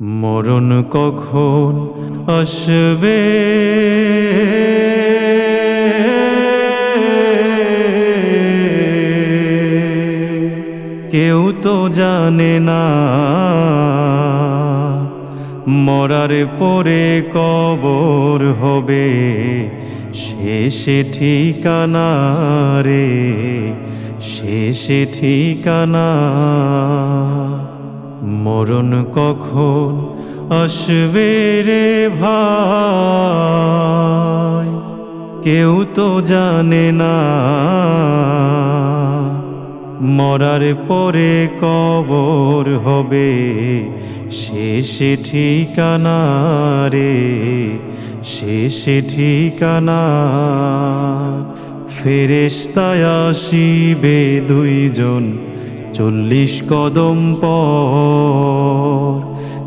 মরণ কখন আসবে? কেউ তো জানে না মরার পরে কবর হবে শেষে ঠিকানা রে, শেষে ঠিকানা। মরণ কখন আসবে রে ভাই? কেউ তো জানে না। মরার পরে কবর হবে শেষে ঠিকানা রে, শেষে ঠিকানা। ফেরেস্তায় আসিবে দুইজন চল্লিশ কদম পর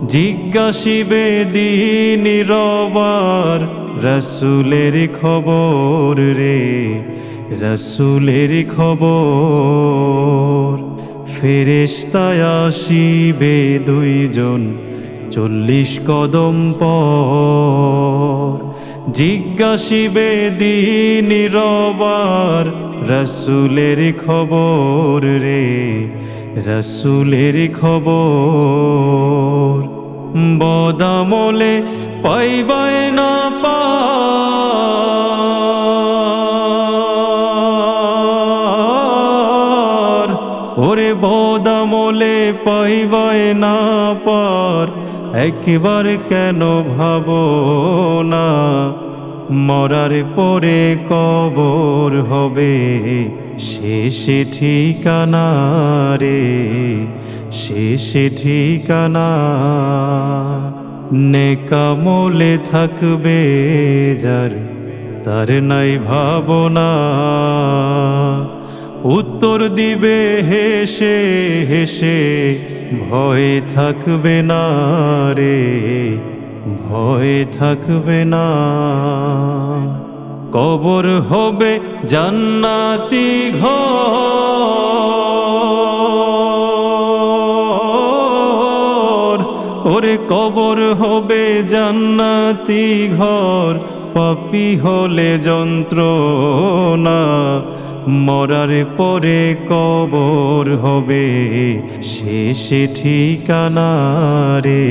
জিজ্ঞাসিবে দিন রবার, রসুলের খবর রে, রসুলের খবর। ফেরেস্তায় আসিবে দুইজন চল্লিশ কদম পর জিজ্ঞাসিবে দিন রবার, রসুলের খবর রে, রসুলের খবর। বদামলে পাইবায় না পার। ওরে বদামলে পাইবায় না পার। একবার কেন ভাবো না? মরার পরে কবর হবে শেষে ঠিকানা রে, শেষে ঠিকানা। নেকামলে থাকবে যার, তার নাই ভাবনা। উত্তর দিবে হেসে হেসে ভয় থাকবে না রে, ভয় থাকবে না। কবর হবে জান্নাতি ঘর। ওরে কবর হবে জান্নাতি ঘর, পাপি হলে যন্ত্রণা মরার পরে কবর হবে, শেষে ঠিকানা রে,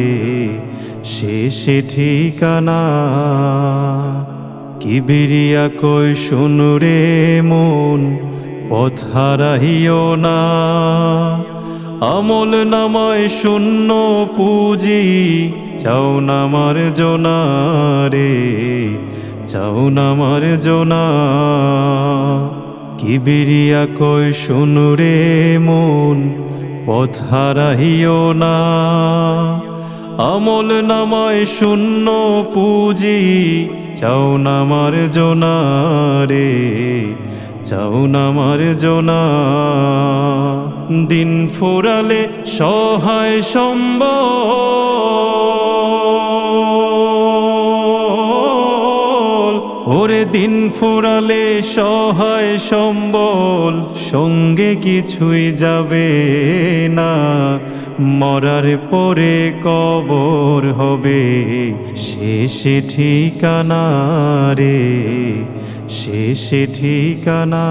শেষে ঠিকানা। কিবিরিয়া কই শুনুরে মন, পথ হারাইও না। আমল নামায় শূন্য পুঁজি, চাও নামার জোনা রে, চাও নামার জোনা। কিবিরিয়া কই শুনুরে মন, পথ হারাইও না। আমল নামায় শূন্য পুঁজি, চাও নামার জোনা রে, চাও নামার জোনা। দিন ফোরালে সহায় সম্বল ফোরালে সহায় সম্বল, সঙ্গে কিছুই যাবে না। মরার পরে কবর হবে, শেষ ঠিকানা রে, শেষ ঠিকানা।